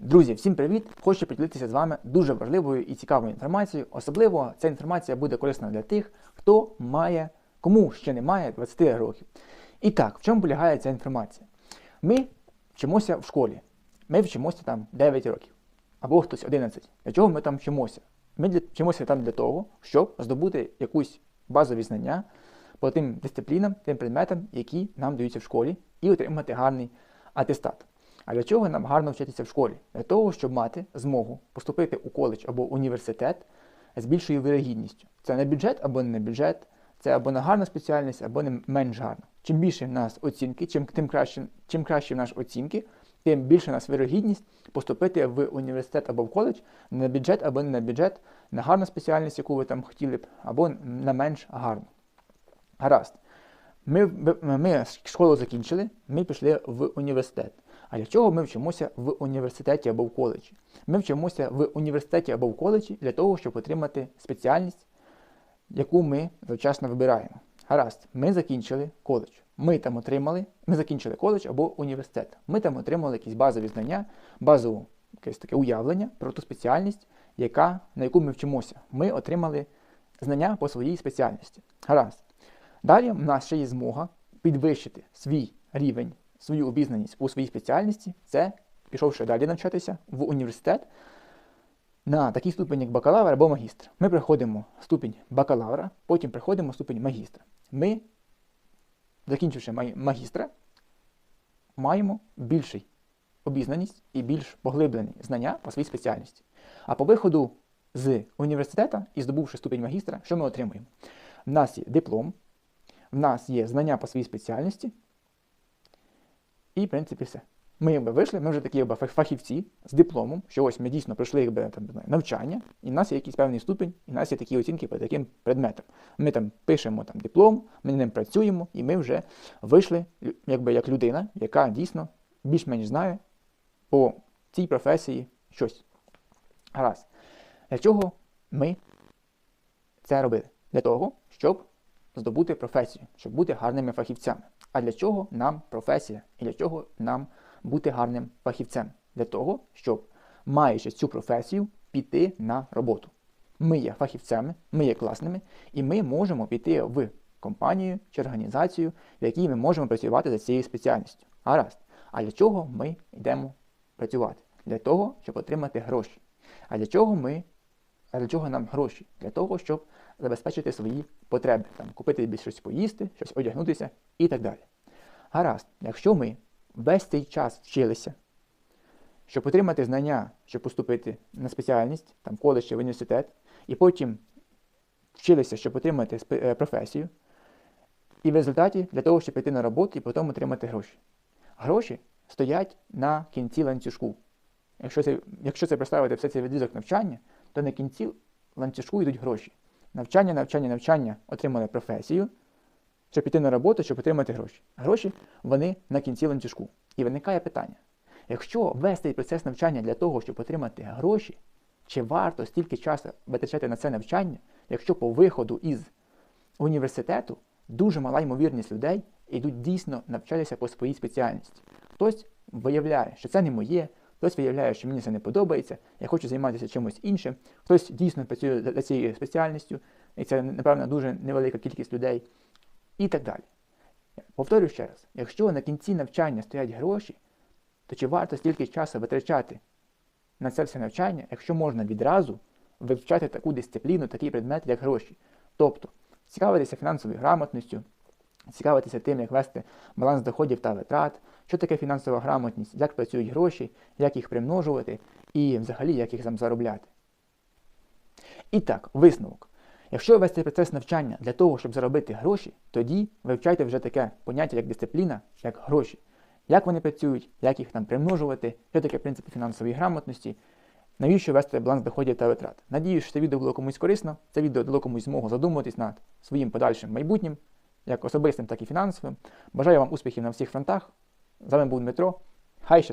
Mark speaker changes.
Speaker 1: Друзі, всім привіт! Хочу поділитися з вами дуже важливою і цікавою інформацією. Особливо ця інформація буде корисна для тих, хто має, кому ще немає 20 років. І так, в чому полягає ця інформація? Ми вчимося в школі. Ми вчимося там 9 років. Або хтось 11. Для чого ми там вчимося? Ми вчимося там для того, щоб здобути якусь базові знання по тим дисциплінам, тим предметам, які нам даються в школі, і отримати гарний атестат. А для чого нам гарно вчитися в школі? Для того, щоб мати змогу поступити у коледж або університет з більшою вирогідністю. Це не бюджет або не бюджет, це або на гарна спеціальність, або не менш гарна. Чим більше в нас оцінки, чим, тим краще, чим краще в нас оцінки, тим більше в нас вирогідність поступити в університет або в коледж на бюджет або не на бюджет, на гарну спеціальність, яку ви там хотіли б, або на менш гарну. Гаразд. Ми, ми, ми школу закінчили, ми пішли в університет. А для чого ми вчимося в університеті або в коледжі? Ми вчимося в університеті або в коледжі для того, щоб отримати спеціальність, яку ми завчасно вибираємо. Гаразд, ми закінчили коледж. Ми там отримали, ми закінчили коледж або університет. Ми там отримали якісь базові знання, базову якесь таке уявлення про ту спеціальність, яка, на яку ми вчимося. Ми отримали знання по своїй спеціальності. Гаразд. Далі в нас ще є змога підвищити свій рівень, свою обізнаність у своїй спеціальності. Це пішовши далі навчатися в університет на такий ступень, як бакалавр або магістр. Ми приходимо ступінь бакалавра, потім приходимо ступінь магістра. Ми, закінчивши магістра, маємо більший обізнаність і більш поглиблені знання по своїй спеціальності. А по виходу з університету і здобувши ступінь магістра, що ми отримуємо? В нас є диплом, в нас є знання по своїй спеціальності, і, в принципі, все. Ми якби вийшли, ми вже такі якби, фах- фахівці з дипломом, що ось ми дійсно пройшли якби, там, навчання, і в нас є якийсь певний ступінь, і в нас є такі оцінки по таким предметам. Ми там пишемо там, диплом, ми ним працюємо, і ми вже вийшли якби, як людина, яка дійсно більш-менш знає по цій професії щось. Гаразд. Для чого ми це робили? Для того, щоб здобути професію, щоб бути гарними фахівцями. А для чого нам професія? І для чого нам бути гарним фахівцем? Для того, щоб, маючи цю професію, піти на роботу. Ми є фахівцями, ми є класними, і ми можемо піти в компанію чи організацію, в якій ми можемо працювати за цією спеціальністю. Гаразд. А для чого ми йдемо працювати? Для того, щоб отримати гроші. А для чого ми для чого нам гроші? Для того, щоб забезпечити свої потреби, там, купити собі щось поїсти, щось одягнутися і так далі. Гаразд, якщо ми весь цей час вчилися, щоб отримати знання, щоб поступити на спеціальність, там, коледж чи в університет, і потім вчилися, щоб отримати е, професію, і в результаті для того, щоб піти на роботу і потім отримати гроші. Гроші стоять на кінці ланцюжку. Якщо це, якщо це представити все цей відрізок навчання, то на кінці ланцюжку йдуть гроші. Навчання, навчання, навчання отримали професію, щоб піти на роботу, щоб отримати гроші. Гроші вони на кінці ланцюжку. І виникає питання: якщо вести цей процес навчання для того, щоб отримати гроші, чи варто стільки часу витрачати на це навчання, якщо по виходу із університету дуже мала ймовірність людей йдуть дійсно навчатися по своїй спеціальності. Хтось виявляє, що це не моє, хтось виявляє, що мені це не подобається, я хочу займатися чимось іншим, хтось дійсно працює за цією спеціальністю, і це, напевно, дуже невелика кількість людей, і так далі. Повторюю ще раз: якщо на кінці навчання стоять гроші, то чи варто стільки часу витрачати на це все навчання, якщо можна відразу вивчати таку дисципліну, такий предмет, як гроші? Тобто цікавитися фінансовою грамотністю, цікавитися тим, як вести баланс доходів та витрат, що таке фінансова грамотність, як працюють гроші, як їх примножувати і взагалі як їх там заробляти. І так, висновок. Якщо вести процес навчання для того, щоб заробити гроші, тоді вивчайте вже таке поняття, як дисципліна, як гроші. Як вони працюють, як їх там примножувати, що таке принципи фінансової грамотності, навіщо вести баланс доходів та витрат. Надіюсь, що це відео було комусь корисно, це відео дало комусь змогу задумуватись над своїм подальшим майбутнім, як особистим, так і фінансовим. Бажаю вам успіхів на всіх фронтах. Zamen bude metro. Hai și